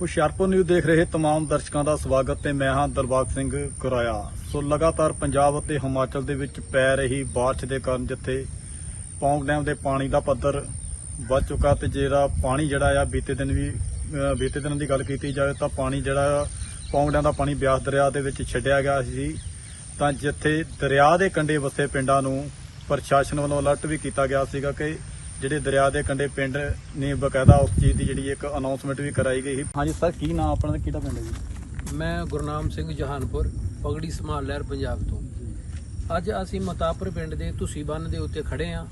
Hoshiarpur news ਦੇਖ ਰਹੇ तमाम ਦਰਸ਼ਕਾਂ ਦਾ ਸਵਾਗਤ ਤੇ ਮੈਂ ਹਾਂ ਦਰਬਾਗ ਸਿੰਘ ਕੁਰਾਇਆ ਸੋ ਲਗਾਤਾਰ ਪੰਜਾਬ ਅਤੇ ਹਿਮਾਚਲ ਦੇ ਵਿੱਚ ਪੈ ਰਹੀ ਬਾਰਿਸ਼ ਦੇ ਕਾਰਨ ਜਿੱਥੇ ਪੌਂਗ ਡੈਮ ਦੇ ਪਾਣੀ ਦਾ ਪੱਧਰ ਵੱਧ ਚੁੱਕਾ ਤੇ ਜਿਹੜਾ ਪਾਣੀ ਜਿਹੜਾ ਆ ਬੀਤੇ ਦਿਨ ਵੀ ਅਹ ਬੀਤੇ ਦਿਨ ਦੀ ਗੱਲ ਕੀਤੀ ਜਾਵੇ ਤਾਂ ਪਾਣੀ ਜਿਹੜਾ ਆ, ਪੌਂਗ ਡੈਮ ਦਾ ਪਾਣੀ ਬਿਆਸ ਦਰਿਆ ਦੇ ਵਿੱਚ ਛੱਡਿਆ ਗਿਆ ਸੀ ਤਾਂ ਜਿੱਥੇ ਦਰਿਆ ਦੇ ਕੰਢੇ ਵਸੇ ਪਿੰਡਾਂ ਨੂੰ ਪ੍ਰਸ਼ਾਸਨ ਵੱਲੋਂ ਅਲਰਟ ਵੀ ਕੀਤਾ ਗਿਆ ਸੀਗਾ ਕਿ ਜਿਹੜੇ ਦਰਿਆ ਦੇ ਕੰਢੇ ਪਿੰਡ ਨੇ ਬਕਾਇਦਾ ਉਸ ਚੀਜ਼ ਦੀ ਜਿਹੜੀ ਇੱਕ ਅਨਾਉਂਸਮੈਂਟ ਵੀ ਕਰਾਈ ਗਈ ਸੀ। ਹਾਂਜੀ ਸਰ ਕੀ ਨਾਮ ਆਪਣਾ ਤੇ ਕਿਹੜਾ ਪਿੰਡ ਹੈ ਜੀ? ਮੈਂ ਗੁਰਨਾਮ ਸਿੰਘ ਜਹਾਨਪੁਰ ਪਗੜੀ ਸੰਭਾਲ ਲਹਿਰ ਪੰਜਾਬ ਤੋਂ। ਅੱਜ ਅਸੀਂ ਮਤਾਪੁਰ ਪਿੰਡ ਦੇ ਤੁਸੀਂ ਬੰਨ ਦੇ ਉੱਤੇ ਖੜੇ ਆ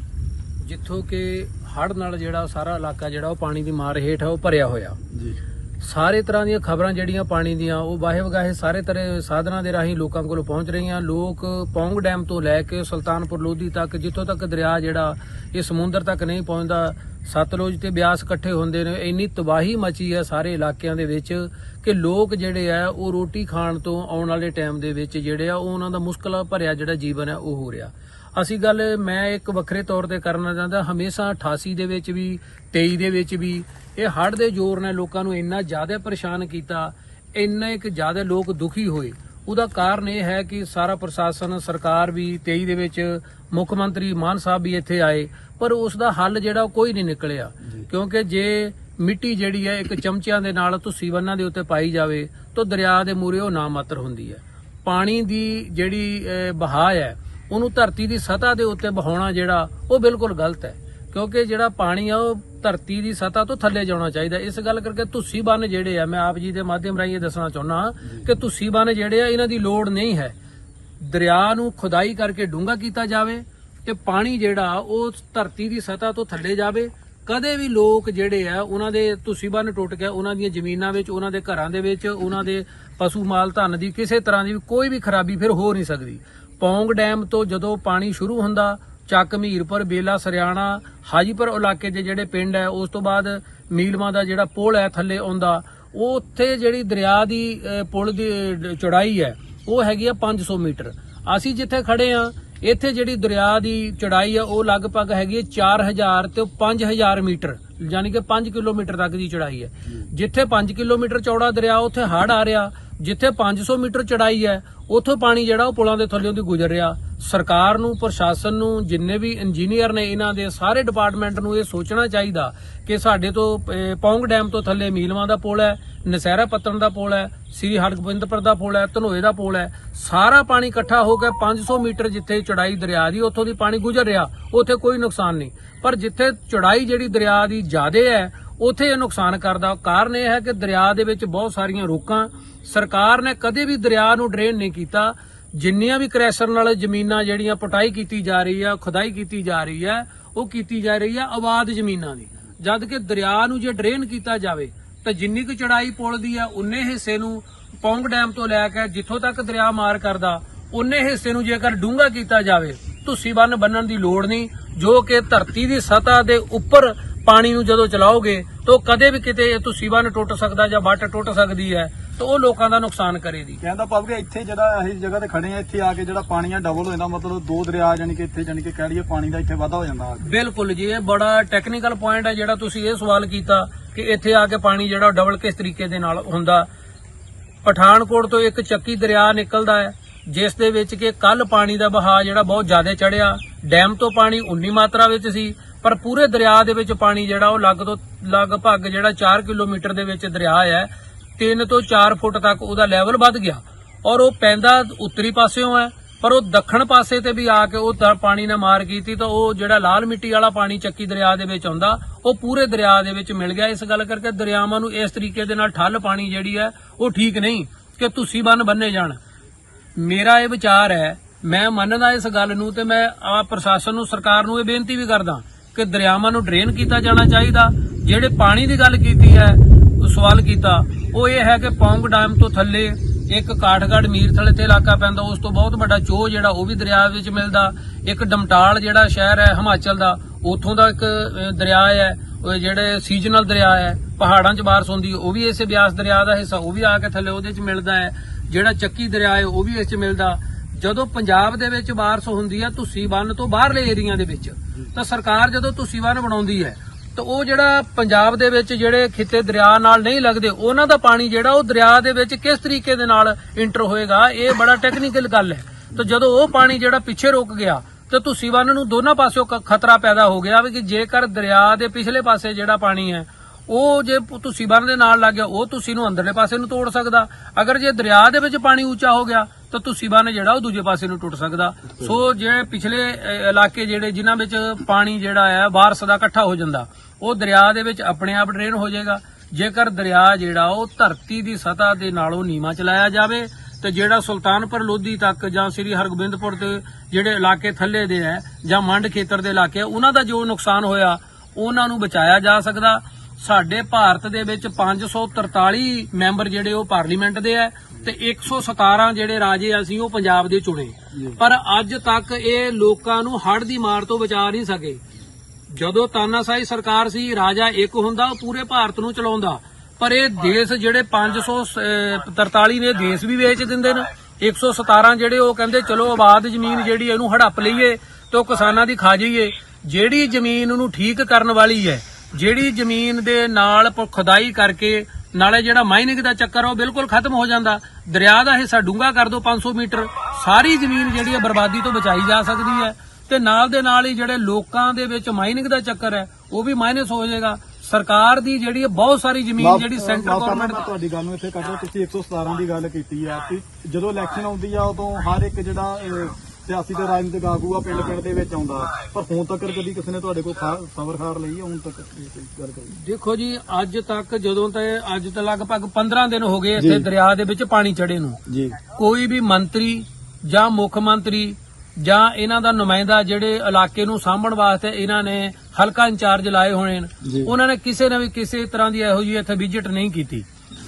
ਜਿੱਥੋਂ ਕਿ ਹੜ੍ਹ ਨਾਲ ਜਿਹੜਾ ਸਾਰਾ ਇਲਾਕਾ ਜਿਹੜਾ ਉਹ ਪਾਣੀ ਦੀ ਮਾਰ ਹੇਠ ਹੈ ਉਹ ਭਰਿਆ ਹੋਇਆ। ਜੀ। ਸਾਰੇ ਤਰ੍ਹਾਂ ਦੀਆਂ ਖਬਰਾਂ ਜਿਹੜੀਆਂ ਪਾਣੀ ਦੀਆਂ, ਉਹ ਵਾਹੇ ਵਗਾਹੇ ਸਾਰੇ ਤਰ੍ਹਾਂ ਸਾਧਨਾਂ ਦੇ ਰਾਹੀਂ ਲੋਕਾਂ ਕੋਲ ਪਹੁੰਚ ਰਹੀਆਂ। ਲੋਕ ਪੌਂਗ ਡੈਮ ਤੋਂ ਲੈ ਕੇ ਸੁਲਤਾਨਪੁਰ ਲੋਧੀ ਤੱਕ, ਜਿੱਥੋਂ ਤੱਕ ਦਰਿਆ ਜਿਹੜਾ, ਇਹ ਸਮੁੰਦਰ ਤੱਕ ਨਹੀਂ ਪਹੁੰਚਦਾ, ਸਤਲੁਜ ਤੇ ਬਿਆਸ ਇਕੱਠੇ ਹੁੰਦੇ ਨੇ। ਇੰਨੀ ਤਬਾਹੀ ਮਚੀ ਹੈ ਸਾਰੇ ਇਲਾਕਿਆਂ ਦੇ ਵਿੱਚ ਕਿ ਲੋਕ ਜਿਹੜੇ ਆ, ਉਹ ਰੋਟੀ ਖਾਣ ਤੋਂ ਆਉਣ ਵਾਲੇ ਟਾਈਮ ਦੇ ਵਿੱਚ ਜਿਹੜੇ ਆ, ਉਹ ਉਹਨਾਂ ਦਾ ਮੁਸ਼ਕਲਾਂ ਭਰਿਆ ਜਿਹੜਾ ਜੀਵਨ ਹੈ, ਉਹ ਹੋ ਰਿਹਾ। ਅਸੀਂ ਗੱਲ ਮੈਂ ਇੱਕ ਵੱਖਰੇ ਤੌਰ ਤੇ ਕਰਨਾ ਚਾਹੁੰਦਾ ਹਮੇਸ਼ਾ 88 ਦੇ ਵਿੱਚ ਵੀ 23 ਦੇ ਵਿੱਚ ਵੀ ਇਹ ਹੜ੍ਹ ਦੇ ਜ਼ੋਰ ਨੇ ਲੋਕਾਂ ਨੂੰ ਇੰਨਾ ਜ਼ਿਆਦਾ ਪਰੇਸ਼ਾਨ ਕੀਤਾ ਇੰਨਾ ਇੱਕ ਜ਼ਿਆਦਾ ਲੋਕ ਦੁਖੀ ਹੋਏ। ਉਹਦਾ ਕਾਰਨ ਇਹ ਹੈ ਕਿ ਸਾਰਾ ਪ੍ਰਸ਼ਾਸਨ ਸਰਕਾਰ ਵੀ 23 ਦੇ ਵਿੱਚ ਮੁੱਖ ਮੰਤਰੀ ਮਾਨ ਸਾਹਿਬ ਵੀ ਇੱਥੇ ਆਏ ਪਰ ਉਸ ਦਾ ਹੱਲ ਜਿਹੜਾ ਕੋਈ ਨਹੀਂ ਨਿਕਲਿਆ। ਕਿਉਂਕਿ ਜੇ ਮਿੱਟੀ ਜਿਹੜੀ ਹੈ ਇੱਕ ਚਮਚਿਆਂ ਦੇ ਨਾਲ ਤੁਸੀਂ ਬੰਨਾਂ ਦੇ ਉੱਤੇ ਪਾਈ ਜਾਵੇ ਤਾਂ ਦਰਿਆ ਦੇ ਮੂਰੇ ਉਹ ਨਾ ਮਾਤਰ ਹੁੰਦੀ ਹੈ। ਪਾਣੀ ਦੀ ਜਿਹੜੀ ਵਹਾਅ ਹੈ ਉਹਨੂੰ ਧਰਤੀ ਦੀ ਸਤਹ ਦੇ ਉੱਤੇ ਬਹਾਉਣਾ ਜਿਹੜਾ, ਉਹ ਬਿਲਕੁਲ ਗਲਤ ਹੈ। ਕਿਉਂਕਿ ਜਿਹੜਾ ਪਾਣੀ ਆ, ਉਹ ਧਰਤੀ ਦੀ ਸਤਹ ਤੋਂ ਥੱਲੇ ਜਾਣਾ ਚਾਹੀਦਾ। ਇਸ ਗੱਲ ਕਰਕੇ ਧੁੱਸੀ ਬੰਨ ਜਿਹੜੇ ਆ, ਮੈਂ ਆਪ ਜੀ ਦੇ ਮਾਧਿਅਮ ਰਾਹੀਂ ਇਹ ਦੱਸਣਾ ਚਾਹੁੰਦਾ ਕਿ ਧੁੱਸੀ ਬੰਨ ਜਿਹੜੇ ਆ, ਇਹਨਾਂ ਦੀ ਲੋੜ ਨਹੀਂ ਹੈ। ਦਰਿਆ ਨੂੰ ਖੁਦਾਈ ਕਰਕੇ ਡੂੰਘਾ ਕੀਤਾ ਜਾਵੇ ਤੇ ਪਾਣੀ ਜਿਹੜਾ, ਉਹ ਧਰਤੀ ਦੀ ਸਤਹ ਤੋਂ ਥੱਲੇ ਜਾਵੇ। ਕਦੇ ਵੀ ਲੋਕ ਜਿਹੜੇ ਆ, ਉਹਨਾਂ ਦੇ ਤੁਸੀਂ ਬੰਨ ਟੁੱਟ ਗਿਆ, ਉਹਨਾਂ ਦੀਆਂ ਜ਼ਮੀਨਾਂ ਵਿੱਚ, ਉਹਨਾਂ ਦੇ ਘਰਾਂ ਦੇ ਵਿੱਚ, ਉਹਨਾਂ ਦੇ ਪਸ਼ੂ ਮਾਲ, ਧਨ ਦੀ ਕਿਸੇ ਤਰ੍ਹਾਂ ਦੀ ਵੀ ਕੋਈ ਵੀ ਖਰਾਬੀ ਫਿਰ ਹੋ ਨਹੀਂ ਸਕਦੀ। ਪੌਂਗ ਡੈਮ ਤੋਂ ਜਦੋਂ ਪਾਣੀ ਸ਼ੁਰੂ ਹੁੰਦਾ ਚੱਕ ਮਹੀਰਪੁਰ ਬੇਲਾ ਸਰਿਆਣਾ ਹਾਜੀਪੁਰ ਇਲਾਕੇ ਦੇ ਜਿਹੜੇ ਪਿੰਡ ਹੈ ਉਸ ਤੋਂ ਬਾਅਦ ਮੀਲਮਾ ਦਾ ਜਿਹੜਾ ਪੁਲ ਹੈ ਥੱਲੇ ਆਉਂਦਾ ਉਹ ਉੱਥੇ ਜਿਹੜੀ ਦਰਿਆ ਦੀ ਪੁਲ ਦੀ ਅਹ, ਚੌੜਾਈ ਹੈ ਉਹ ਹੈਗੀ ਆ 500 ਮੀਟਰ। ਅਸੀਂ ਜਿੱਥੇ ਖੜੇ ਆ ਇੱਥੇ ਜਿਹੜੀ ਦਰਿਆ ਦੀ ਚੌੜਾਈ ਆ ਉਹ ਲਗਭਗ ਹੈਗੀ ਹੈ 4000 ਤੇ 5000 ਮੀਟਰ ਯਾਨੀ ਕਿ 5 ਕਿਲੋਮੀਟਰ ਤੱਕ ਦੀ ਚੌੜਾਈ ਹੈ। ਜਿੱਥੇ 5 ਕਿਲੋਮੀਟਰ ਚੌੜਾ ਦਰਿਆ ਉੱਥੇ ਹੜ ਆ ਰਿਹਾ ਜਿੱਥੇ 500 ਮੀਟਰ ਚੜਾਈ ਹੈ, ਉੱਥੋਂ ਪਾਣੀ ਜਿਹੜਾ ਉਹ ਪੁਲਾਂ ਦੇ ਥੱਲੇੋਂ ਦੀ ਗੁਜ਼ਰ ਰਿਹਾ। ਸਰਕਾਰ ਨੂੰ, ਪ੍ਰਸ਼ਾਸਨ ਨੂੰ, ਜਿੰਨੇ ਵੀ ਇੰਜੀਨੀਅਰ ਨੇ, ਇਹਨਾਂ ਦੇ ਸਾਰੇ ਡਿਪਾਰਟਮੈਂਟ ਨੂੰ ਇਹ ਸੋਚਣਾ ਚਾਹੀਦਾ ਕਿ ਸਾਡੇ ਤੋਂ ਪੌਂਗ ਡੈਮ ਤੋਂ ਥੱਲੇ ਮੀਲਵਾਂ ਦਾ ਪੁਲ ਹੈ, ਨਸਹਿਰਾ ਪੱਤਣ ਦਾ ਪੁਲ ਹੈ, ਸ੍ਰੀ ਹਰਗੋਬਿੰਦਪੁਰ ਦਾ ਪੁਲ ਹੈ, ਧਨੋਏ ਦਾ ਪੁਲ ਹੈ। ਸਾਰਾ ਪਾਣੀ ਇਕੱਠਾ ਹੋ ਕੇ 500 ਮੀਟਰ ਜਿੱਥੇ ਚੜਾਈ ਦਰਿਆ ਦੀ, ਉੱਥੋਂ ਦੀ ਪਾਣੀ ਗੁਜ਼ਰ ਰਿਹਾ, ਉੱਥੇ ਕੋਈ ਨੁਕਸਾਨ ਨਹੀਂ। ਪਰ ਜਿੱਥੇ ਚੌੜਾਈ ਜਿਹੜੀ ਦਰਿਆ ਦੀ ਜ਼ਿਆਦੇ ਹੈ ਉੱਥੇ ਇਹ ਨੁਕਸਾਨ ਕਰਦਾ। ਕਾਰਨ ਇਹ ਹੈ ਕਿ ਦਰਿਆ ਦੇ ਵਿੱਚ ਬਹੁਤ ਸਾਰੀਆਂ ਰੋਕਾਂ ਸਰਕਾਰ ਨੇ ਕਦੇ ਵੀ ਦਰਿਆ ਨੂੰ ਡਰੇਨ ਨਹੀਂ ਕੀਤਾ। ਜਿੰਨੀਆਂ ਵੀ ਕ੍ਰੈਸ਼ਰ ਨਾਲ ਜ਼ਮੀਨਾਂ ਜਿਹੜੀਆਂ ਪਟਾਈ ਕੀਤੀ ਜਾ ਰਹੀ ਆ, ਖੁਦਾਈ ਕੀਤੀ ਜਾ ਰਹੀ ਹੈ ਉਹ ਕੀਤੀ ਜਾ ਰਹੀ ਆ ਆਬਾਦ ਜ਼ਮੀਨਾਂ ਦੀ। ਜਦ ਕਿ ਦਰਿਆ ਨੂੰ ਜੇ ਡਰੇਨ ਕੀਤਾ ਜਾਵੇ, ਤਾਂ ਜਿੰਨੀ ਕੁ ਚੜਾਈ ਪੁਲ ਦੀ ਆ, ਉਨੇ ਹਿੱਸੇ ਨੂੰ ਪੌਂਗ ਡੈਮ ਤੋਂ ਲੈ ਕੇ ਜਿੱਥੋਂ ਤੱਕ ਦਰਿਆ ਮਾਰ ਕਰਦਾ, ਉਨੇ ਹਿੱਸੇ ਨੂੰ ਜੇਕਰ ਡੂੰਘਾ ਕੀਤਾ ਜਾਵੇ, ਧੁੱਸੀ ਬੰਨ ਬੰਨਣ ਦੀ ਲੋੜ ਨਹੀਂ, ਜੋ ਕਿ ਧਰਤੀ ਦੀ ਸਤਹ ਦੇ ਉੱਪਰ ਪਾਣੀ ਨੂੰ ਜਦੋਂ ਚਲਾਓਗੇ ਤਾਂ ਕਦੇ ਵੀ ਕਿਤੇ ਇਹ ਤੁਸੀਂ ਬੰਨ ਟੁੱਟ ਸਕਦਾ ਜਾਂ ਵੱਟ ਟੁੱਟ ਸਕਦੀ ਹੈ ਤਾਂ ਉਹ ਲੋਕਾਂ ਦਾ ਨੁਕਸਾਨ ਕਰੇਗੀ। ਕਹਿੰਦਾ ਭਾਵ ਕਿ ਇੱਥੇ ਜਿਹੜਾ ਅਸੀਂ ਜਗ੍ਹਾ ਤੇ ਖੜੇ ਆ ਇੱਥੇ ਆ ਕੇ ਜਿਹੜਾ ਪਾਣੀ ਆ ਡਬਲ ਹੋ ਜਾਂਦਾ ਮਤਲਬ ਦੋ ਦਰਿਆ ਜਾਨੀ ਕਿ ਇੱਥੇ ਜਾਨੀ ਕਿ ਕਹਿ ਲਈਏ ਪਾਣੀ ਦਾ ਇੱਥੇ ਵਾਧਾ ਹੋ ਜਾਂਦਾ। ਬਿਲਕੁਲ ਜੀ ਇਹ ਬੜਾ ਟੈਕਨੀਕਲ ਪੁਆਇੰਟ ਹੈ ਜਿਹੜਾ ਤੁਸੀਂ ਇਹ ਸਵਾਲ ਕੀਤਾ ਕਿ ਇੱਥੇ ਆ ਕੇ ਪਾਣੀ ਜਿਹੜਾ ਡਬਲ ਕਿਸ ਤਰੀਕੇ ਦੇ ਨਾਲ ਹੁੰਦਾ। ਪਠਾਨਕੋਟ ਤੋਂ ਇੱਕ ਚੱਕੀ ਦਰਿਆ ਨਿਕਲਦਾ ਹੈ ਜਿਸ ਦੇ ਵਿੱਚ ਕਿ ਕੱਲ ਪਾਣੀ ਦਾ ਵਹਾਅ ਜਿਹੜਾ ਬਹੁਤ ਜ਼ਿਆਦਾ ਚੜਿਆ ਡੈਮ ਤੋਂ ਪਾਣੀ ਉਨੀ ਮਾਤਰਾ ਵਿੱਚ ਸੀ ਪਰ ਪੂਰੇ ਦਰਿਆ ਦੇ ਵਿੱਚ ਪਾਣੀ ਜਿਹੜਾ ਉਹ ਲੱਗ ਤੋਂ ਲਗਭਗ ਜਿਹੜਾ 4 ਕਿਲੋਮੀਟਰ ਦੇ ਵਿੱਚ ਦਰਿਆ ਹੈ 3 ਤੋਂ 4 ਫੁੱਟ ਤੱਕ ਉਹਦਾ ਲੈਵਲ ਵੱਧ ਗਿਆ। ਔਰ ਉਹ ਪੈਂਦਾ ਉੱਤਰੀ ਪਾਸਿਓਂ ਹੈ, ਪਰ ਉਹ ਦੱਖਣ ਪਾਸੇ ਤੇ ਵੀ ਆ ਕੇ ਉਹ ਪਾਣੀ ਨੇ ਮਾਰ ਕੀਤੀ ਤਾਂ ਉਹ ਜਿਹੜਾ ਲਾਲ ਮਿੱਟੀ ਵਾਲਾ ਪਾਣੀ ਚੱਕੀ ਦਰਿਆ ਦੇ ਵਿੱਚ ਆਉਂਦਾ, ਉਹ ਪੂਰੇ ਦਰਿਆ ਦੇ ਵਿੱਚ ਮਿਲ ਗਿਆ। ਇਸ ਗੱਲ ਕਰਕੇ ਦਰਿਆਵਾਂ ਨੂੰ ਇਸ ਤਰੀਕੇ ਦੇ ਨਾਲ ਠੱਲ ਪਾਣੀ ਜਿਹੜੀ ਹੈ, ਉਹ ਠੀਕ ਨਹੀਂ ਕਿ ਤੁਸੀਂ ਬੰਨ ਬੰਨੇ ਜਾਣ। ਮੇਰਾ ਇਹ ਵਿਚਾਰ ਹੈ, ਮੈਂ ਮੰਨਦਾ ਇਸ ਗੱਲ ਨੂੰ ਤੇ ਮੈਂ ਆ ਪ੍ਰਸ਼ਾਸਨ ਨੂੰ, ਸਰਕਾਰ ਨੂੰ ਇਹ ਬੇਨਤੀ ਵੀ ਕਰਦਾ। ਕਿ ਦਰਿਆਵਾਂ ਨੂੰ ਡਰੇਨ ਕੀਤਾ ਜਾਣਾ ਚਾਹੀਦਾ। ਜਿਹੜੇ ਪਾਣੀ ਦੀ ਗੱਲ ਕੀਤੀ ਹੈ ਸਵਾਲ ਕੀਤਾ। ਉਹ ਇਹ ਹੈ ਕਿ ਪੌਂਗ ਡੈਮ ਤੋਂ ਥੱਲੇ ਇੱਕ ਕਾਠਗੜ੍ਹ ਮੀਰਥਲੇ ਤੇ ਇਲਾਕਾ ਪੈਂਦਾ। ਉਸ ਤੋਂ ਬਹੁਤ ਵੱਡਾ ਚੋਹ ਜਿਹੜਾ, ਉਹ ਵੀ ਦਰਿਆ ਵਿੱਚ ਮਿਲਦਾ। ਇੱਕ ਡਮਟਾਲ ਜਿਹੜਾ ਸ਼ਹਿਰ ਹੈ, ਹਿਮਾਚਲ ਦਾ, ਉੱਥੋਂ ਦਾ ਇੱਕ ਦਰਿਆ ਹੈ ਜਿਹੜੇ ਸੀਜ਼ਨਲ ਦਰਿਆ ਹੈ, ਪਹਾੜਾਂ 'ਚ ਬਾਰਿਸ਼ ਹੁੰਦੀ, ਉਹ ਵੀ ਇਸੇ ਬਿਆਸ ਦਰਿਆ ਦਾ ਹਿੱਸਾ, ਉਹ ਵੀ ਆ ਕੇ ਥੱਲੇ ਉਹਦੇ 'ਚ ਮਿਲਦਾ ਹੈ। ਜਿਹੜਾ ਚੱਕੀ ਦਰਿਆ ਹੈ, ਉਹ ਵੀ ਇਸ 'ਚ ਮਿਲਦਾ। ਜਦੋਂ ਪੰਜਾਬ ਦੇ ਵਿੱਚ ਬਾਰਿਸ਼ ਹੁੰਦੀ ਹੈ ਤੁਸੀਂ ਬੰਨ ਤੋਂ ਬਾਹਰਲੇ ਏਰੀਆ ਦੇ ਵਿੱਚ, ਤਾਂ ਸਰਕਾਰ ਜਦੋਂ ਤੁਸੀਂ ਬੰਨ ਬਣਾਉਂਦੀ ਹੈ, ਤਾਂ ਉਹ ਜਿਹੜਾ ਪੰਜਾਬ ਦੇ ਵਿੱਚ ਜਿਹੜੇ ਖਿੱਤੇ ਦਰਿਆ ਨਾਲ ਨਹੀਂ ਲੱਗਦੇ, ਉਹਨਾਂ ਦਾ ਪਾਣੀ ਜਿਹੜਾ ਉਹ ਦਰਿਆ ਦੇ ਵਿੱਚ ਕਿਸ ਤਰੀਕੇ ਦੇ ਨਾਲ ਇੰਟਰ ਹੋਏਗਾ, ਇਹ ਬੜਾ ਟੈਕਨੀਕਲ ਗੱਲ ਹੈ। ਤੇ ਜਦੋਂ ਉਹ ਪਾਣੀ ਜਿਹੜਾ ਪਿੱਛੇ ਰੁਕ ਗਿਆ, ਤੇ ਤੁਸੀਂ ਬੰਨ ਨੂੰ ਦੋਨਾਂ ਪਾਸਿਓਂ ਖਤਰਾ ਪੈਦਾ ਹੋ ਗਿਆ ਵੀ ਕਿ ਜੇਕਰ ਦਰਿਆ ਦੇ ਪਿਛਲੇ ਪਾਸੇ ਜਿਹੜਾ ਪਾਣੀ ਹੈ ਉਹ ਜੇ ਤੁਸੀਂ ਬੰਨ ਦੇ ਨਾਲ ਲੱਗ ਗਿਆ, ਉਹ ਤੁਸੀਂ ਨੂੰ ਅੰਦਰਲੇ ਪਾਸੇ ਨੂੰ ਤੋੜ ਸਕਦਾ। ਅਗਰ ਜੇ ਦਰਿਆ ਦੇ ਵਿੱਚ ਪਾਣੀ ਉੱਚਾ ਹੋ ਗਿਆ, ਤਾਂ ਤੁਸੀਂ ਬੰਨ ਜਿਹੜਾ ਉਹ ਦੂਜੇ ਪਾਸੇ ਨੂੰ ਟੁੱਟ ਸਕਦਾ। ਸੋ ਜਿਹੜੇ ਪਿਛਲੇ ਇਲਾਕੇ ਜਿਹੜੇ ਜਿਨ੍ਹਾਂ ਵਿੱਚ ਪਾਣੀ ਜਿਹੜਾ ਹੈ ਬਾਰਸ ਦਾ ਇਕੱਠਾ ਹੋ ਜਾਂਦਾ, ਉਹ ਦਰਿਆ ਦੇ ਵਿੱਚ ਆਪਣੇ ਆਪ ਡਰੇਨ ਹੋ ਜਾਏਗਾ। ਜੇਕਰ ਦਰਿਆ ਜਿਹੜਾ ਉਹ ਧਰਤੀ ਦੀ ਸਤਹ ਦੇ ਨਾਲੋਂ ਨੀਵਾਂ ਚਲਾਇਆ ਜਾਵੇ, ਤੇ ਜਿਹੜਾ ਸੁਲਤਾਨਪੁਰ ਲੋਧੀ ਤੱਕ ਜਾਂ ਸ੍ਰੀ ਹਰਗੋਬਿੰਦਪੁਰ ਤੇ ਜਿਹੜੇ ਇਲਾਕੇ ਥੱਲੇ ਦੇ ਹੈ, ਜਾਂ ਮੰਡ ਖੇਤਰ ਦੇ ਇਲਾਕੇ ਉਹਨਾਂ ਦਾ ਜੋ ਨੁਕਸਾਨ ਹੋਇਆ, ਉਹਨਾਂ ਨੂੰ ਬਚਾਇਆ ਜਾ ਸਕਦਾ। ਸਾਡੇ ਭਾਰਤ ਦੇ ਵਿੱਚ 543 ਮੈਂਬਰ ਜਿਹੜੇ ਉਹ ਪਾਰਲੀਮੈਂਟ ਦੇ ਹੈ ਤੇ 117 ਜਿਹੜੇ ਰਾਜੇ ਅਸੀਂ ਉਹ ਪੰਜਾਬ ਦੇ ਚੁਣੇ। ਪਰ ਅੱਜ ਤੱਕ ਇਹ ਲੋਕਾਂ ਨੂੰ ਹੜ੍ਹ ਦੀ ਮਾਰ ਤੋਂ ਬਚਾ ਨਹੀਂ ਸਕੇ। ਜਦੋਂ ਤਾਨਾਸ਼ਾਹੀ ਸਰਕਾਰ ਸੀ ਰਾਜਾ ਇੱਕ ਹੁੰਦਾ ਉਹ ਪੂਰੇ ਭਾਰਤ ਨੂੰ ਚਲਾਉਂਦਾ। ਪਰ ਇਹ ਦੇਸ਼ ਜਿਹੜੇ 543 ਨੇ ਦੇਸ਼ ਵੀ ਵੇਚ ਦਿੰਦੇ ਨੇ। 117 ਜਿਹੜੇ ਉਹ ਕਹਿੰਦੇ ਚਲੋ ਆਬਾਦ ਜ਼ਮੀਨ ਜਿਹੜੀ ਇਹਨੂੰ ਹੜੱਪ ਲਈਏ ਤੇ ਉਹ ਕਿਸਾਨਾਂ ਦੀ ਖਾ ਜਾਈਏ। ਜਿਹੜੀ ਜ਼ਮੀਨ ਨੂੰ ਠੀਕ ਕਰਨ ਵਾਲੀ ਹੈ ਜਿਹੜੀ ਜ਼ਮੀਨ ਦੇ ਨਾਲ ਖੁਦਾਈ ਕਰਕੇ ਨਾਲੇ ਜਿਹੜਾ ਮਾਈਨਿੰਗ ਦਾ ਚੱਕਰ ਉਹ ਬਿਲਕੁਲ ਖਤਮ ਹੋ ਜਾਂਦਾ। ਦਰਿਆ ਦਾ ਹਿੱਸਾ ਡੂੰਘਾ ਕਰ ਦਿਓ 500 ਮੀਟਰ। ਸਾਰੀ ਜ਼ਮੀਨ ਜਿਹੜੀ ਹੈ ਬਰਬਾਦੀ ਤੋਂ ਬਚਾਈ ਜਾ ਸਕਦੀ ਹੈ। ਤੇ ਨਾਲ ਦੇ ਨਾਲ ਹੀ ਜਿਹੜੇ ਲੋਕਾਂ ਦੇ ਵਿੱਚ ਮਾਈਨਿੰਗ ਦਾ ਚੱਕਰ ਹੈ ਉਹ ਵੀ ਮਾਈਨਸ ਹੋ ਜਾਏਗਾ। ਸਰਕਾਰ ਦੀ ਜਿਹੜੀ ਹੈ ਬਹੁਤ ਸਾਰੀ ਜ਼ਮੀਨ ਜਿਹੜੀ ਸੈਂਟਰ ਗਵਰਨਮੈਂਟ ਤੁਹਾਡੀ ਗੱਲ ਨੂੰ ਇੱਥੇ ਕੱਟ ਤੁਸੀਂ 117 ਦੀ ਗੱਲ ਕੀਤੀ ਆ ਕਿ ਜਦੋਂ ਇਲੈਕਸ਼ਨ ਆਉਂਦੀ ਆ ਉਦੋਂ ਹਰ ਇੱਕ ਜਿਹੜਾ ਸਿਆਸੀ ਤੇ ਰਾਜਨੀਤਿਕ ਆਗੂ ਆ ਪਿੰਡ ਪਿੰਡ ਦੇ ਵਿੱਚ ਆਉਂਦਾ। ਪਰ ਹੁਣ ਤੱਕ ਕਦੀ ਕਿਸੇ ਨੇ ਤੁਹਾਡੇ ਕੋਲ ਖਬਰ ਖਾਰ ਲਈ ਹੁਣ ਤੱਕ ਗੱਲ ਕਰੀ? ਦੇਖੋ ਜੀ ਅੱਜ ਤੱਕ ਜਦੋਂ ਤੇ ਅੱਜ ਤੱਕ ਲਗਭਗ 15 ਦਿਨ ਹੋ ਗਏ ਇੱਥੇ ਦਰਿਆ ਦੇ ਵਿੱਚ ਪਾਣੀ ਚੜੇ ਨੂੰ। ਜੀ। ਕੋਈ ਵੀ ਮੰਤਰੀ ਜਾਂ ਮੁੱਖ ਮੰਤਰੀ ਜਾਂ ਇਹਨਾਂ ਦਾ ਨੁਮਾਇੰਦਾ ਜਿਹੜੇ ਇਲਾਕੇ ਨੂੰ ਸਾਂਭਣ ਵਾਸਤੇ ਇਹਨਾਂ ਨੇ ਹਲਕਾ ਇੰਚਾਰਜ ਲਾਏ ਹੋਣੇ ਨੇ। ਉਹਨਾਂ ਨੇ ਕਿਸੇ ਨੇ ਵੀ ਕਿਸੇ ਤਰ੍ਹਾਂ ਦੀ ਇਹੋ ਜਿਹੀ ਇੱਥੇ ਵਿਜ਼ਿਟ ਨਹੀਂ ਕੀਤੀ।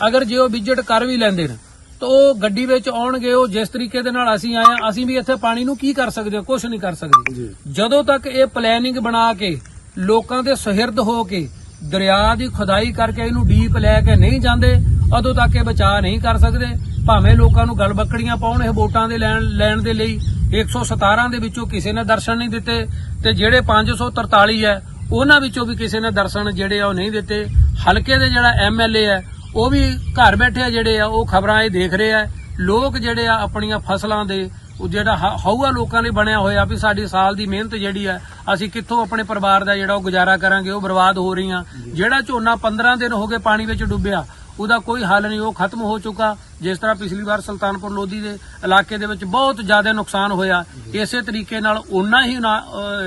ਅਗਰ ਜੇ ਉਹ ਵਿਜ਼ਿਟ ਕਰ ਵੀ ਲੈਂਦੇ ਨੇ ਤਾਂ ਉਹ ਗੱਡੀ ਵਿੱਚ ਆਉਣਗੇ ਉਹ ਜਿਸ ਤਰੀਕੇ ਦੇ ਨਾਲ ਅਸੀਂ ਆਏ ਹਾਂ, ਅਸੀਂ ਵੀ ਇੱਥੇ ਪਾਣੀ ਨੂੰ ਕੀ ਕਰ ਸਕਦੇ ਹਾਂ? ਕੁਝ ਨਹੀਂ ਕਰ ਸਕਦੇ। ਜਦੋਂ ਤੱਕ ਇਹ ਪਲੈਨਿੰਗ ਬਣਾ ਕੇ ਲੋਕਾਂ ਦੇ ਸੁਹਿਰਦ ਹੋ ਕੇ ਦਰਿਆ ਦੀ ਖੁਦਾਈ ਕਰਕੇ ਇਹਨੂੰ ਡੀਪ ਲੈ ਕੇ ਨਹੀਂ ਜਾਂਦੇ ਉਦੋਂ ਤੱਕ ਇਹ ਬਚਾ ਨਹੀਂ ਕਰ ਸਕਦੇ। ਭਾਵੇਂ ਲੋਕਾਂ ਨੂੰ ਗਲ ਬੱਕੜੀਆਂ ਪਾਉਣ ਇਹ ਵੋਟਾਂ ਦੇ ਲੈਣ ਲੈਣ ਦੇ ਲਈ 117 ਦੇ ਵਿੱਚੋਂ ਕਿਸੇ ਨੇ ਦਰਸ਼ਨ ਨਹੀਂ ਦਿੱਤੇ ਤੇ ਜਿਹੜੇ 543 ਹੈ ਉਹਨਾਂ ਵਿੱਚੋਂ ਵੀ ਕਿਸੇ ਨੇ ਦਰਸ਼ਨ ਜਿਹੜੇ ਆ ਉਹ ਨਹੀਂ ਦਿੱਤੇ। ਹਲਕੇ ਦੇ ਜਿਹੜਾ ਐਮਐਲਏ ਹੈ ਉਹ ਵੀ ਘਰ ਬੈਠੇ ਜਿਹੜੇ ਆ ਉਹ ਖਬਰਾਂ ਇਹ ਦੇਖ ਰਹੇ ਆ। ਲੋਕ ਜਿਹੜੇ ਆ ਆਪਣੀਆਂ ਫਸਲਾਂ ਦੇ ਉਹ ਜਿਹੜਾ ਹਊਆ ਲੋਕਾਂ ਲਈ ਬਣਿਆ ਹੋਇਆ ਵੀ ਸਾਡੀ ਸਾਲ ਦੀ ਮਿਹਨਤ ਜਿਹੜੀ ਹੈ ਅਸੀਂ ਕਿੱਥੋਂ ਆਪਣੇ ਪਰਿਵਾਰ ਦਾ ਜਿਹੜਾ ਉਹ ਗੁਜ਼ਾਰਾ ਕਰਾਂਗੇ ਉਹ ਬਰਬਾਦ ਹੋ ਰਹੀਆਂ। ਜਿਹੜਾ ਝੋਨਾ 15 ਦਿਨ ਹੋ ਗਏ ਪਾਣੀ ਵਿੱਚ ਡੁੱਬਿਆ ਉਹਦਾ ਕੋਈ ਹੱਲ ਨਹੀਂ ਉਹ ਖਤਮ ਹੋ ਚੁੱਕਾ। ਜਿਸ ਤਰ੍ਹਾਂ ਪਿਛਲੀ ਵਾਰ ਸੁਲਤਾਨਪੁਰ ਲੋਧੀ ਦੇ ਇਲਾਕੇ ਦੇ ਵਿੱਚ ਬਹੁਤ ਜ਼ਿਆਦਾ ਨੁਕਸਾਨ ਹੋਇਆ। ਇਸੇ ਤਰੀਕੇ ਨਾਲ ਉਨਾ ਹੀ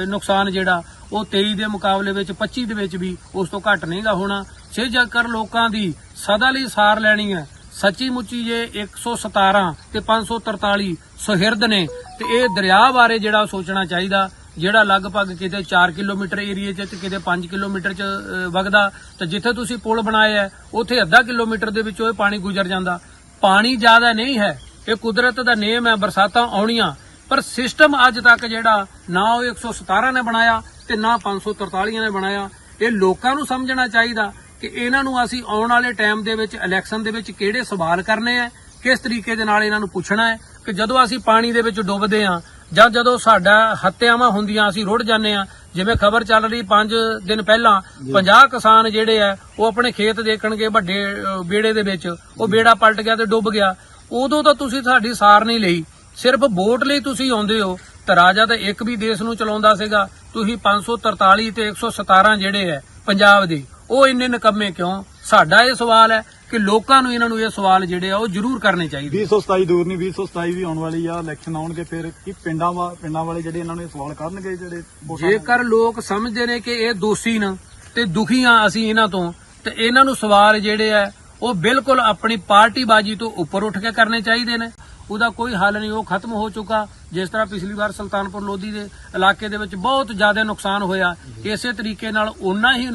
ਨੁਕਸਾਨ ਜਿਹੜਾ ਉਹ 23 ਦੇ ਮੁਕਾਬਲੇ ਵਿੱਚ 25 ਦੇ ਵਿੱਚ ਵੀ ਉਸ ਤੋਂ ਘੱਟ ਨਹੀਂਗਾ ਹੋਣਾ। ਜੇ ਜੇਕਰ ਲੋਕਾਂ ਦੀ ਸਦਾ ਲਈ ਸਾਰ ਲੈਣੀ ਹੈ। ਸੱਚੀ ਮੁੱਚੀ ਜੇ 117 ਤੇ 543 ਸੁਹਿਰਦ ਨੇ, ਤੇ ਇਹ ਦਰਿਆ ਬਾਰੇ ਜਿਹੜਾ ਸੋਚਣਾ ਚਾਹੀਦਾ, ਜਿਹੜਾ ਲਗਭਗ ਕਿਤੇ 4 ਕਿਲੋਮੀਟਰ ਏਰੀਏ 'ਚ ਤੇ ਕਿਤੇ 5 ਕਿਲੋਮੀਟਰ 'ਚ ਵਗਦਾ, ਤੇ ਜਿੱਥੇ ਤੁਸੀਂ ਪੁਲ ਬਣਾਇਆ ਹੈ, ਉੱਥੇ ਅੱਧਾ ਕਿਲੋਮੀਟਰ ਦੇ ਵਿੱਚੋਂ ਇਹ ਪਾਣੀ ਗੁਜ਼ਰ ਜਾਂਦਾ। ਪਾਣੀ ਜ਼ਿਆਦਾ ਨਹੀਂ ਹੈ, ਇਹ ਕੁਦਰਤ ਦਾ ਨੇਮ ਹੈ, ਬਰਸਾਤਾਂ ਆਉਣੀਆਂ। ਪਰ ਸਿਸਟਮ ਅੱਜ ਤੱਕ ਜਿਹੜਾ, ਨਾ ਉਹ 117 ਨੇ ਬਣਾਇਆ ਤੇ ਨਾ 543 ਨੇ ਬਣਾਇਆ। ਇਹ ਲੋਕਾਂ ਨੂੰ ਸਮਝਣਾ ਚਾਹੀਦਾ ਕਿ ਇਹਨਾਂ ਨੂੰ ਅਸੀਂ ਆਉਣ ਵਾਲੇ ਟਾਈਮ ਦੇ ਵਿੱਚ ਇਲੈਕਸ਼ਨ ਦੇ ਵਿੱਚ ਕਿਹੜੇ ਸਵਾਲ ਕਰਨੇ ਆ ਕਿਸ ਤਰੀਕੇ ਦੇ ਨਾਲ ਇਹਨਾਂ ਨੂੰ ਪੁੱਛਣਾ ਹੈ ਕਿ ਜਦੋਂ ਅਸੀਂ ਪਾਣੀ ਦੇ ਵਿੱਚ ਡੁੱਬਦੇ ਹਾਂ ਜਾਂ ਜਦੋਂ ਸਾਡਾ ਹੱਤਿਆਵਾਂ ਹੁੰਦੀਆਂ ਅਸੀਂ ਰੁੜ ਜਾਂਦੇ ਹਾਂ ਜਿਵੇਂ ਖਬਰ ਚੱਲ ਰਹੀ 5 ਦਿਨ ਪਹਿਲਾਂ 50 ਕਿਸਾਨ ਜਿਹੜੇ ਆ ਉਹ ਆਪਣੇ ਖੇਤ ਦੇਖਣਗੇ ਵੱਡੇ ਬੇੜੇ ਦੇ ਵਿੱਚ ਉਹ ਬੇੜਾ ਪਲਟ ਗਿਆ ਤੇ ਡੁੱਬ ਗਿਆ। ਉਦੋਂ ਤਾਂ ਤੁਸੀਂ ਸਾਡੀ ਸਾਰ ਨਹੀਂ ਲਈ। ਸਿਰਫ ਵੋਟ ਲਈ ਤੁਸੀਂ ਆਉਂਦੇ ਹੋ। ਤਾਂ ਰਾਜਾ ਤਾਂ ਇੱਕ ਵੀ ਦੇਸ਼ ਨੂੰ ਚਲਾਉਂਦਾ ਸੀਗਾ। ਤੁਸੀਂ 543 ਤੇ 117 ਜਿਹੜੇ ਹੈ ਪੰਜਾਬ ਦੇ ਉਹ ਇੰਨੇ ਨਕੰਮੇ ਕਿਉਂ? ਸਾਡਾ ਇਹ ਸਵਾਲ ਹੈ ਕਿ ਲੋਕਾਂ ਨੂੰ ਇਹਨਾਂ ਨੂੰ ਇਹ ਸਵਾਲ ਜਿਹੜੇ ਆ ਉਹ ਜ਼ਰੂਰ ਕਰਨੇ ਚਾਹੀਦੇ। 227 ਦੂਰ ਨਹੀਂ 227 ਵੀ ਆਉਣ ਵਾਲੀ ਆ ਇਲੈਕਸ਼ਨ ਆਉਣਗੇ ਫਿਰ ਕੀ ਪਿੰਡਾਂ ਵਾ ਪਿੰਡਾਂ ਵਾਲੇ ਜਿਹੜੇ ਇਹਨਾਂ ਨੂੰ ਇਹ ਸਵਾਲ ਕਰਨਗੇ ਜਿਹੜੇ ਜੇਕਰ ਲੋਕ ਸਮਝਦੇ ਨੇ ਕਿ ਇਹ ਦੋਸ਼ੀ ਨੇ ਤੇ ਦੁਖੀ ਆ ਅਸੀਂ ਇਹਨਾਂ ਤੋਂ ਤੇ ਇਹਨਾਂ ਨੂੰ ਸਵਾਲ ਜਿਹੜੇ ਆ ਉਹ ਬਿਲਕੁਲ ਆਪਣੀ ਪਾਰਟੀਬਾਜ਼ੀ ਤੋਂ ਉੱਪਰ ਉੱਠ ਕੇ ਕਰਨੇ ਚਾਹੀਦੇ ਨੇ। ਉਹਦਾ ਕੋਈ ਹੱਲ ਨਹੀਂ, ਉਹ ਖਤਮ ਹੋ ਚੁੱਕਾ। ਜਿਸ ਤਰ੍ਹਾਂ ਪਿਛਲੀ ਵਾਰ ਸੁਲਤਾਨਪੁਰ ਲੋਧੀ ਦੇ ਇਲਾਕੇ ਦੇ ਵਿੱਚ ਬਹੁਤ ਜ਼ਿਆਦਾ ਨੁਕਸਾਨ ਹੋਇਆ, ਇਸੇ ਤਰੀਕੇ ਨਾਲ ਉਨਾ ਹੀ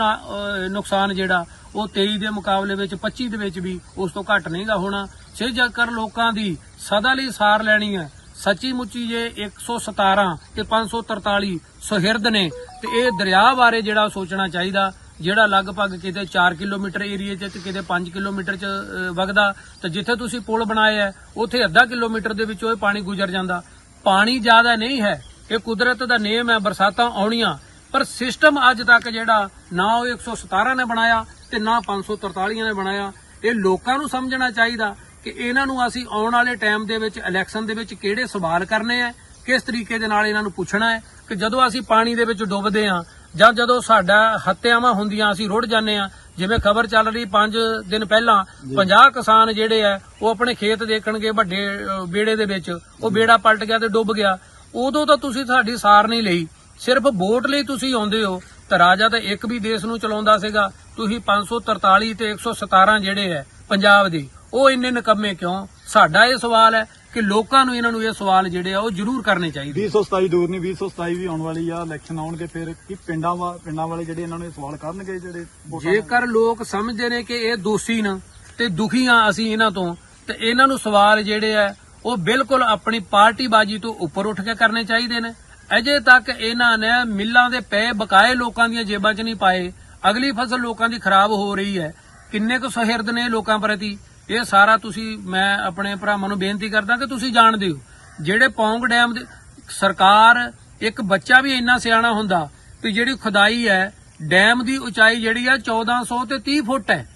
ਨੁਕਸਾਨ ਜਿਹੜਾ, ਉਹ 23 ਦੇ ਮੁਕਾਬਲੇ ਵਿੱਚ 25 ਦੇ ਵਿੱਚ ਵੀ ਉਸ ਤੋਂ ਘੱਟ ਨਹੀਂਗਾ ਹੋਣਾ। ਜੇ ਜੇਕਰ ਲੋਕਾਂ ਦੀ ਸਦਾ ਲਈ ਸਾਰ ਲੈਣੀ ਹੈ। ਸੱਚੀ ਮੁੱਚੀ ਜੇ 117 ਤੇ 543 ਸੁਹਿਰਦ ਨੇ, ਤੇ ਇਹ ਦਰਿਆ ਬਾਰੇ ਜਿਹੜਾ ਸੋਚਣਾ ਚਾਹੀਦਾ ਜਿਹੜਾ ਲਗਭਗ ਕਿਤੇ 4 ਕਿਲੋਮੀਟਰ ਏਰੀਏ 'ਚ ਤੇ ਕਿਤੇ 5 ਕਿਲੋਮੀਟਰ 'ਚ ਵਗਦਾ, ਤੇ ਜਿੱਥੇ ਤੁਸੀਂ ਪੁਲ ਬਣਾਇਆ ਹੈ ਉੱਥੇ ਅੱਧਾ ਕਿਲੋਮੀਟਰ ਦੇ ਵਿੱਚੋਂ ਇਹ ਪਾਣੀ ਗੁਜ਼ਰ ਜਾਂਦਾ। ਪਾਣੀ ਜ਼ਿਆਦਾ ਨਹੀਂ ਹੈ, ਇਹ ਕੁਦਰਤ ਦਾ ਨੇਮ ਹੈ, ਬਰਸਾਤਾਂ ਆਉਣੀਆਂ। ਪਰ ਸਿਸਟਮ ਅੱਜ ਤੱਕ ਜਿਹੜਾ, ਨਾ ਉਹ 117 ਨੇ ਬਣਾਇਆ ਤੇ ਨਾ 543 ਨੇ ਬਣਾਇਆ। ਇਹ ਲੋਕਾਂ ਨੂੰ ਸਮਝਣਾ ਚਾਹੀਦਾ ਕਿ ਇਹਨਾਂ ਨੂੰ ਅਸੀਂ ਆਉਣ ਵਾਲੇ ਟਾਈਮ ਦੇ ਵਿੱਚ, ਇਲੈਕਸ਼ਨ ਦੇ ਵਿੱਚ ਕਿਹੜੇ ਸਵਾਲ ਕਰਨੇ ਆ, ਕਿਸ ਤਰੀਕੇ ਦੇ ਨਾਲ ਇਹਨਾਂ ਨੂੰ ਪੁੱਛਣਾ ਹੈ ਕਿ ਜਦੋਂ ਅਸੀਂ ਪਾਣੀ ਦੇ ਵਿੱਚ ਡੁੱਬਦੇ ਹਾਂ ਜਾਂ ਜਦੋਂ ਸਾਡਾ ਹੱਤਿਆਵਾਂ ਹੁੰਦੀਆਂ ਅਸੀਂ ਰੁੜ ਜਾਂਦੇ ਹਾਂ ਜਿਵੇਂ ਖਬਰ ਚੱਲ ਰਹੀ 5 ਦਿਨ ਪਹਿਲਾਂ 50 ਕਿਸਾਨ ਜਿਹੜੇ ਆ ਉਹ ਆਪਣੇ ਖੇਤ ਦੇਖਣਗੇ ਵੱਡੇ ਬੇੜੇ ਦੇ ਵਿੱਚ ਉਹ ਬੇੜਾ ਪਲਟ ਗਿਆ ਤੇ ਡੁੱਬ ਗਿਆ। ਉਦੋਂ ਤਾਂ ਤੁਸੀਂ ਸਾਡੀ ਸਾਰ ਨਹੀਂ ਲਈ। ਸਿਰਫ ਵੋਟ ਲਈ ਤੁਸੀਂ ਆਉਂਦੇ ਹੋ। ਤਾਂ ਰਾਜਾ ਤਾਂ ਇੱਕ ਵੀ ਦੇਸ਼ ਨੂੰ ਚਲਾਉਂਦਾ ਸੀਗਾ। ਤੁਸੀਂ 543 ਤੇ 117 ਜਿਹੜੇ ਹੈ ਪੰਜਾਬ ਦੇ ਉਹ ਇੰਨੇ ਨਿਕੰਮੇ ਕਿਉਂ? ਸਾਡਾ ਇਹ ਸਵਾਲ ਹੈ। ਕਿ ਲੋਕਾਂ ਨੂੰ ਇਹਨਾਂ ਨੂੰ ਇਹ ਸਵਾਲ ਜਿਹੜੇ ਆ ਉਹ ਜ਼ਰੂਰ ਕਰਨੇ ਚਾਹੀਦੇ 227 ਦੂਰ ਨਹੀਂ 227 ਵੀ ਆਉਣ ਵਾਲੀ ਆ ਇਲੈਕਸ਼ਨ ਆਉਣਗੇ ਫਿਰ ਕੀ ਪਿੰਡਾਂ ਵਾ ਪਿੰਡਾਂ ਵਾਲੇ ਜਿਹੜੇ ਇਹਨਾਂ ਨੂੰ ਇਹ ਸਵਾਲ ਕਰਨਗੇ ਜਿਹੜੇ? ਜੇਕਰ ਲੋਕ ਸਮਝਦੇ ਨੇ ਕਿ ਇਹ ਦੋਸ਼ੀ ਨੇ ਤੇ ਦੁਖੀ ਆ ਅਸੀਂ ਇਹਨਾਂ ਤੋਂ ਤੇ ਇਹਨਾਂ ਨੂੰ ਸਵਾਲ ਜਿਹੜੇ ਆ ਉਹ ਬਿਲਕੁਲ ਆਪਣੀ ਪਾਰਟੀਬਾਜ਼ੀ ਤੋਂ ਉੱਪਰ ਉੱਠ ਕੇ ਕਰਨੇ ਚਾਹੀਦੇ ਨੇ। ਅਜੇ ਤੱਕ ਇਹਨਾਂ ਨੇ ਮਿੱਲਾਂ ਦੇ ਪੈ ਬਕਾਏ ਲੋਕਾਂ ਦੀਆਂ ਜੇਬਾਂ 'ਚ ਨਹੀਂ ਪਾਏ। ਅਗਲੀ ਫਸਲ ਲੋਕਾਂ ਦੀ ਖਰਾਬ ਹੋ ਰਹੀ ਹੈ। ਕਿੰਨੇ ਕੁ ਸਹਿਰਦ ਨੇ ਲੋਕਾਂ ਪ੍ਰਤੀ? ਇਹ ਸਾਰਾ ਤੁਸੀਂ ਮੈਂ ਆਪਣੇ ਭਰਾਵਾਂ ਨੂੰ ਬੇਨਤੀ ਕਰਦਾ ਕਿ ਤੁਸੀਂ ਜਾਣਦੇ ਹੋ ਜਿਹੜੇ ਪੌਂਗ ਡੈਮ ਦੇ ਸਰਕਾਰ ਇੱਕ ਬੱਚਾ ਵੀ ਇੰਨਾ ਸਿਆਣਾ ਹੁੰਦਾ ਵੀ ਜਿਹੜੀ ਖੁਦਾਈ ਹੈ ਡੈਮ ਦੀ ਉਚਾਈ ਜਿਹੜੀ ਆ 1400 ਤੇ 30 ਫੁੱਟ ਹੈ।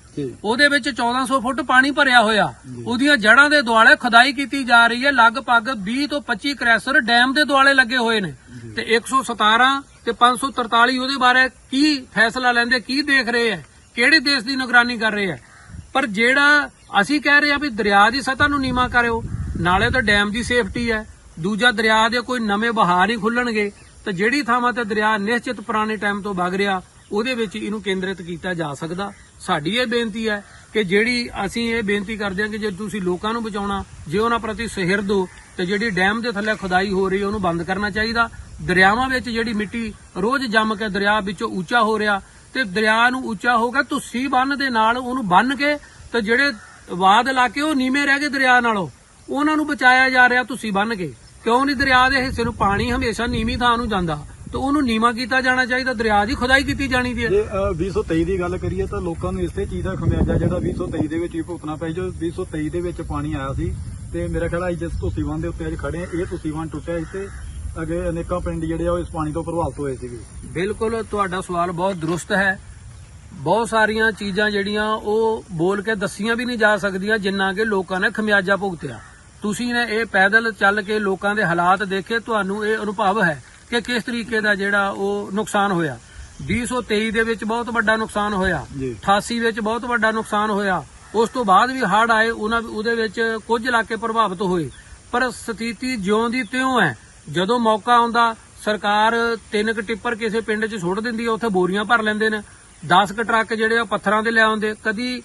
ਉਹਦੇ ਵਿੱਚ 1400 ਫੁੱਟ ਪਾਣੀ ਭਰਿਆ ਹੋਇਆ। ਉਹਦੀਆਂ ਜੜ੍ਹਾਂ ਦੇ ਦੁਆਲੇ ਖੁਦਾਈ ਕੀਤੀ ਜਾ ਰਹੀ ਹੈ। ਲਗਭਗ 20 ਤੋਂ 25 ਕ੍ਰੈਸ਼ਰ ਡੈਮ ਦੇ ਦੁਆਲੇ ਲੱਗੇ ਹੋਏ ਨੇ। ਤੇ 117 ਤੇ 543 ਉਹਦੇ ਬਾਰੇ ਕੀ ਫੈਸਲਾ ਲੈਂਦੇ ਕੀ ਦੇਖ ਰਹੇ ਹੈ? ਕਿਹੜੇ ਦੇਸ਼ ਦੀ ਨਿਗਰਾਨੀ ਕਰ ਰਹੇ ਹੈ? ਪਰ ਜਿਹੜਾ ਅਸੀਂ ਕਹਿ ਰਹੇ ਆ ਵੀ ਦਰਿਆ ਦੀ ਸਤਹ ਨੂੰ ਨੀਵਾ ਕਰਿਓ, ਨਾਲੇ ਤਾਂ ਡੈਮ ਦੀ ਸੇਫਟੀ ਹੈ। ਦੂਜਾ ਦਰਿਆ ਦੇ ਕੋਈ ਨਵੇਂ ਬਹਾਰ ਹੀ ਖੁੱਲਣਗੇ, ਤਾਂ ਜਿਹੜੀ ਥਾਵਾਂ ਤੇ ਦਰਿਆ ਨਿਸ਼ਚਿਤ ਪੁਰਾਣੇ ਟਾਈਮ ਤੋਂ ਵਗ ਰਿਹਾ, ਉਹਦੇ ਵਿੱਚ ਇਹਨੂੰ ਕੇਂਦਰਿਤ ਕੀਤਾ ਜਾ ਸਕਦਾ। ਸਾਡੀ ਇਹ ਬੇਨਤੀ ਹੈ ਕਿ ਜਿਹੜੀ ਅਸੀਂ ਇਹ ਬੇਨਤੀ ਕਰਦੇ ਹਾਂ ਕਿ ਜੇ ਤੁਸੀਂ ਲੋਕਾਂ ਨੂੰ ਬਚਾਉਣਾ, ਜੇ ਉਹਨਾਂ ਪ੍ਰਤੀ ਸਹਿਰਦ ਹੋ ਤੇ ਜਿਹੜੀ ਡੈਮ ਦੇ ਥੱਲੇ ਖੁਦਾਈ ਹੋ ਰਹੀ ਹੈ, ਉਹਨੂੰ ਬੰਦ ਕਰਨਾ ਚਾਹੀਦਾ। ਦਰਿਆਵਾਂ ਵਿੱਚ ਜਿਹੜੀ ਮਿੱਟੀ ਰੋਜ਼ ਜੰਮ ਕੇ ਦਰਿਆ ਵਿੱਚੋਂ ਉੱਚਾ ਹੋ ਰਿਹਾ, ਤੇ ਦਰਿਆ ਨੂੰ ਉੱਚਾ ਹੋ ਗਿਆ ਤੁਸੀਂ ਬੰਨ ਦੇ ਨਾਲ ਉਹਨੂੰ ਬੰਨ ਕੇ, ਤੇ ਜਿਹੜੇ ਬਾਦ ਇਲਾਕੇ ਉਹ ਨੀਵੇਂ ਰਹਿ ਗਏ ਦਰਿਆ ਨਾਲੋਂ। ਉਹਨਾਂ ਨੂੰ ਬਚਾਇਆ ਜਾ ਰਿਹਾ ਤੁਸੀਂ ਬੰਨ ਕੇ। ਕਿਉਂ ਨਹੀਂ ਦਰਿਆ ਦੇ ਹਿੱਸੇ ਨੂੰ ਪਾਣੀ ਹਮੇਸ਼ਾ ਨੀਵੀਂ ਥਾਂ ਨੂੰ ਜਾਂਦਾ। ਤੇ ਉਹਨੂੰ ਨੀਵਾਂ ਕੀਤਾ ਜਾਣਾ ਚਾਹੀਦਾ ਦਰਿਆ ਦੀ ਖੁਦਾਈ ਕੀਤੀ ਜਾਣੀ ਦੀ ਹੈ। ਜੇ ਅ, 2023 ਦੀ ਗੱਲ ਕਰੀਏ ਤਾਂ ਲੋਕਾਂ ਨੂੰ ਇਸੇ ਚੀਜ਼ ਦਾ ਖਮਿਆਜਾ ਜਿਹੜਾ 2023 ਦੇ ਵਿੱਚ ਹੀ ਭੁਗਤਣਾ ਪਿਆ ਜੋ 2023 ਦੇ ਵਿੱਚ ਪਾਣੀ ਆਇਆ ਸੀ ਤੇ ਮੇਰਾ ਖਿਆਲ ਹੈ ਜਿਸ ਤੁਸੀਂ ਬੰਨ ਦੇ ਉੱਤੇ ਅੱਜ ਖੜੇ ਆ ਇਹ ਤੁਸੀਂ ਬੰਨ ਟੁੱਟਿਆ ਸੀ ਤੇ ਅੱਗੇ ਅਨੇਕਾਂ ਪਿੰਡ ਜਿਹੜੇ ਆ ਉਹ ਇਸ ਪਾਣੀ ਤੋਂ ਪ੍ਰਭਾਵਿਤ ਹੋਏ ਸੀਗੇ। ਬਿਲਕੁਲ ਤੁਹਾਡਾ ਸਵਾਲ ਬਹੁਤ ਦਰੁਸਤ ਹੈ। ਬਹੁਤ ਸਾਰੀਆਂ ਚੀਜ਼ਾਂ ਜਿਹੜੀਆਂ ਉਹ ਬੋਲ ਕੇ ਦੱਸੀਆਂ ਵੀ ਨਹੀਂ ਜਾ ਸਕਦੀਆਂ ਜਿੰਨਾ ਕਿ ਲੋਕਾਂ ਨੇ ਖਮਿਆਜਾ ਭੁਗਤਿਆ। ਤੁਸੀਂ ਨੇ ਇਹ ਪੈਦਲ ਚੱਲ ਕੇ ਲੋਕਾਂ ਦੇ ਹਾਲਾਤ ਦੇਖੇ ਤੁਹਾਨੂੰ ਇਹ ਅਨੁਭਵ ਹੈ ਕਿ ਕਿਸ ਤਰੀਕੇ ਦਾ ਜਿਹੜਾ ਉਹ ਨੁਕਸਾਨ ਹੋਇਆ। 2023 ਦੇ ਵਿੱਚ ਬਹੁਤ ਵੱਡਾ ਨੁਕਸਾਨ ਹੋਇਆ। ਜੀ। 88 ਵਿੱਚ ਬਹੁਤ ਵੱਡਾ ਨੁਕਸਾਨ ਹੋਇਆ। ਉਸ ਤੋਂ ਬਾਅਦ ਵੀ ਹੜ੍ਹ ਆਏ ਉਹਨਾਂ ਉਹਦੇ ਵਿੱਚ ਕੁਝ ਇਲਾਕੇ ਪ੍ਰਭਾਵਿਤ ਹੋਏ। ਪਰ ਸਥਿਤੀ ਜਿਉਂ ਦੀ ਤਿਉਂ ਹੈ। ਜਦੋਂ ਮੌਕਾ ਆਉਂਦਾ ਸਰਕਾਰ ਤਿੰਨ ਕੁ ਟਿੱਪਰ ਕਿਸੇ ਪਿੰਡ 'ਚ ਸੁੱਟ ਦਿੰਦੀ ਹੈ ਉੱਥੇ ਬੋਰੀਆਂ ਭਰ ਲੈਂਦੇ ਨੇ। 10 ਕੁ ਟਰੱਕ ਜਿਹੜੇ ਆ ਪੱਥਰਾਂ ਦੇ ਲੈ ਆਉਂਦੇ ਕਦੀ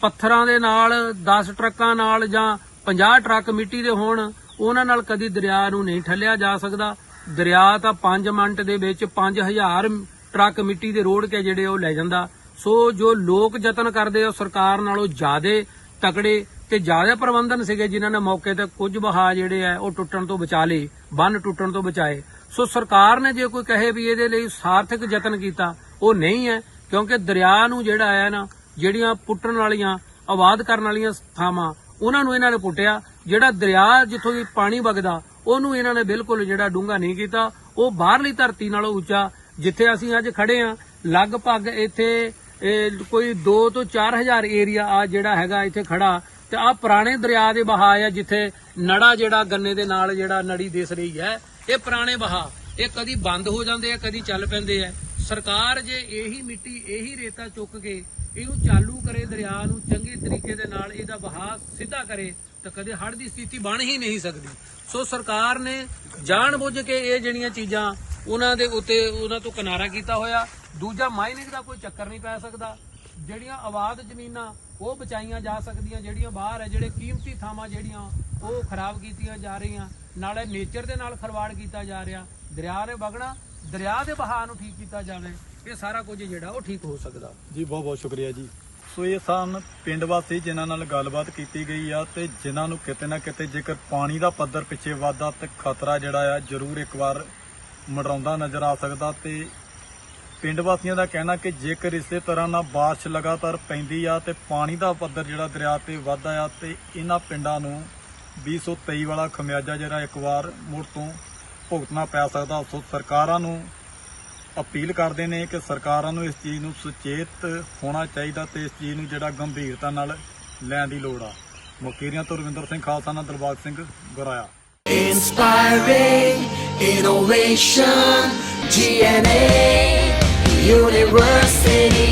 ਪੱਥਰਾਂ ਦੇ ਨਾਲ 10 ਟਰੱਕਾਂ ਨਾਲ ਜਾਂ 50 ਟਰੱਕ ਮਿੱਟੀ ਦੇ ਹੋਣ, ਉਹਨਾਂ ਨਾਲ ਕਦੀ ਦਰਿਆ ਨੂੰ ਨਹੀਂ ਠੱਲਿਆ ਜਾ ਸਕਦਾ। ਦਰਿਆ ਤਾਂ 5 ਮਿੰਟ ਦੇ ਵਿੱਚ 5000 ਟਰੱਕ ਮਿੱਟੀ ਦੇ ਰੋੜ ਕੇ ਜਿਹੜੇ ਉਹ ਲੈ ਜਾਂਦਾ। ਸੋ ਜੋ ਲੋਕ ਯਤਨ ਕਰਦੇ ਆ, ਉਹ ਸਰਕਾਰ ਨਾਲੋਂ ਜ਼ਿਆਦੇ ਤਕੜੇ ਤੇ ਜ਼ਿਆਦਾ ਪ੍ਰਬੰਧਨ ਸੀਗੇ, ਜਿਨ੍ਹਾਂ ਨੇ ਮੌਕੇ ਤੇ ਕੁਝ ਵਹਾ ਜਿਹੜੇ ਆ, ਉਹ ਟੁੱਟਣ ਤੋਂ ਬਚਾ ਲਏ, ਬੰਨ ਟੁੱਟਣ ਤੋਂ ਬਚਾਏ। ਸੋ ਸਰਕਾਰ ਨੇ ਜੇ ਕੋਈ ਕਹੇ ਵੀ ਇਹਦੇ ਲਈ ਸਾਰਥਕ ਯਤਨ ਕੀਤਾ, ਉਹ ਨਹੀਂ ਹੈ। ਕਿਉਂਕਿ ਦਰਿਆ ਨੂੰ ਜਿਹੜਾ ਹੈ ਨਾ, ਜਿਹੜੀਆਂ ਪੁੱਟਣ ਵਾਲੀਆਂ, ਆਬਾਦ ਕਰਨ ਵਾਲੀਆਂ ਥਾਵਾਂ, ਉਹਨਾਂ ਨੂੰ ਇਹਨਾਂ ਨੇ ਪੁੱਟਿਆ। ਜਿਹੜਾ ਦਰਿਆ ਜਿੱਥੋਂ ਦੀ ਪਾਣੀ ਵਗਦਾ, ਉਹਨੂੰ ਇਹਨਾਂ ਨੇ ਬਿਲਕੁਲ ਜਿਹੜਾ ਡੂੰਘਾ ਨਹੀਂ ਕੀਤਾ। ਉਹ ਬਾਹਰਲੀ ਧਰਤੀ ਨਾਲੋਂ ਉੱਚਾ, ਜਿੱਥੇ ਅਸੀਂ ਅੱਜ ਖੜੇ ਆ ਲਗਭਗ ਇੱਥੇ ਕੋਈ 2 ਤੋਂ 4000 ਏਰੀਆ ਆ ਜਿਹੜਾ ਹੈਗਾ ਇੱਥੇ ਖੜਾ। ਤੇ ਆ ਪੁਰਾਣੇ ਦਰਿਆ ਦੇ ਵਹਾਅ ਆ, ਜਿੱਥੇ ਨੜਾ ਜਿਹੜਾ ਗੰਨੇ ਦੇ ਨਾਲ ਜਿਹੜਾ ਨੜੀ ਦਿਸ ਰਹੀ ਹੈ, ਇਹ ਪੁਰਾਣੇ ਵਹਾਅ ਇਹ ਕਦੀ ਬੰਦ ਹੋ ਜਾਂਦੇ ਆ, ਕਦੀ ਚੱਲ ਪੈਂਦੇ ਆ। ਸਰਕਾਰ ਜੇ ਇਹੀ ਮਿੱਟੀ, ਇਹੀ ਰੇਤਾ ਚੁੱਕ ਕੇ ਇਹਨੂੰ ਚਾਲੂ ਕਰੇ ਦਰਿਆ ਨੂੰ ਚੰਗੇ ਤਰੀਕੇ ਦੇ ਨਾਲ ਇਹਦਾ ਵਹਾਅ ਸਿੱਧਾ ਕਰੇ, ਤਾਂ ਕਦੇ ਹੜ੍ਹ ਦੀ ਸਥਿਤੀ ਬਣ ਹੀ ਨਹੀਂ ਸਕਦੀ। ਸੋ ਸਰਕਾਰ ਨੇ ਜਾਣ ਕੇ ਇਹ ਜਿਹੜੀਆਂ ਚੀਜ਼ਾਂ ਉਹਨਾਂ ਦੇ ਉੱਤੇ ਉਹਨਾਂ ਤੋਂ ਕਿਨਾਰਾ ਕੀਤਾ ਹੋਇਆ। ਦੂਜਾ ਮਾਈਨਿੰਗ ਦਾ ਕੋਈ ਚੱਕਰ ਨਹੀਂ ਪੈ ਸਕਦਾ। ਜਿਹੜੀਆਂ ਆਬਾਦ ਜ਼ਮੀਨਾਂ ਉਹ ਬਚਾਈਆਂ ਜਾ ਸਕਦੀਆਂ, ਜਿਹੜੀਆਂ ਬਾਹਰ ਹੈ, ਜਿਹੜੇ ਕੀਮਤੀ ਥਾਵਾਂ ਜਿਹੜੀਆਂ ਉਹ ਖਰਾਬ ਕੀਤੀਆਂ ਜਾ ਰਹੀਆਂ। ਨਾਲੇ ਨੇਚਰ ਦੇ ਨਾਲ ਖਰਵਾੜ ਕੀਤਾ ਜਾ ਰਿਹਾ। ਦਰਿਆ ਨੇ ਵਗਣਾ ਦਰਿਆ ਦੇ ਬਹਾਅ ਨੂੰ ਠੀਕ ਕੀਤਾ ਜਾਵੇ, ਇਹ ਸਾਰਾ ਕੁਝ ਜਿਹੜਾ ਉਹ ਠੀਕ ਹੋ ਸਕਦਾ। ਜੀ, ਬਹੁਤ ਬਹੁਤ ਸ਼ੁਕਰੀਆ ਜੀ। ਸੋ ਇਹ ਸਨ ਪਿੰਡ ਵਾਸੀ ਜਿਨ੍ਹਾਂ ਨਾਲ ਗੱਲਬਾਤ ਕੀਤੀ ਗਈ ਆ ਤੇ ਜਿਨ੍ਹਾਂ ਨੂੰ ਕਿਤੇ ਨਾ ਕਿਤੇ ਜੇਕਰ ਪਾਣੀ ਦਾ ਪੱਧਰ ਪਿੱਛੇ ਵਧਦਾ ਤੇ ਖਤਰਾ ਜਿਹੜਾ ਆ ਜ਼ਰੂਰ ਇੱਕ ਵਾਰ ਮੰਡਰਾਉਂਦਾ ਨਜ਼ਰ ਆ ਸਕਦਾ ਤੇ ਪਿੰਡ ਵਾਸੀਆਂ ਦਾ ਕਹਿਣਾ ਕਿ ਜੇਕਰ ਇਸੇ ਤਰ੍ਹਾਂ ਨਾਲ ਬਾਰਿਸ਼ ਲਗਾਤਾਰ ਪੈਂਦੀ ਆ ਤੇ ਪਾਣੀ ਦਾ ਪੱਧਰ ਜਿਹੜਾ ਦਰਿਆ ਤੇ ਵੱਧਦਾ ਆ ਤੇ ਇਹਨਾਂ ਪਿੰਡਾਂ ਨੂੰ 2023 ਵਾਲਾ ਖਮਿਆਜਾ ਜਿਹੜਾ ਇੱਕ ਵਾਰ ਮੁੜ ਤੋਂ ਭੁਗਤਣਾ ਪੈ ਸਕਦਾ। ਸੋ ਸਰਕਾਰਾਂ ਨੂੰ ਅਪੀਲ ਕਰਦੇ ਨੇ ਕਿ ਸਰਕਾਰਾਂ ਨੂੰ ਇਸ ਚੀਜ਼ ਨੂੰ ਸੁਚੇਤ ਹੋਣਾ ਚਾਹੀਦਾ ਤੇ ਇਸ ਚੀਜ਼ ਨੂੰ ਜਿਹੜਾ ਗੰਭੀਰਤਾ ਨਾਲ ਲੈਣ ਦੀ ਲੋੜ ਆ। ਮੁਕੀਰੀਆਂ ਤੋਂ ਰਵਿੰਦਰ ਸਿੰਘ ਖਾਲਸਾ ਨਾਲ ਦਿਲਬਾਗ ਸਿੰਘ ਗੁਰਾਇਆ। Inspiring innovation, GNA University.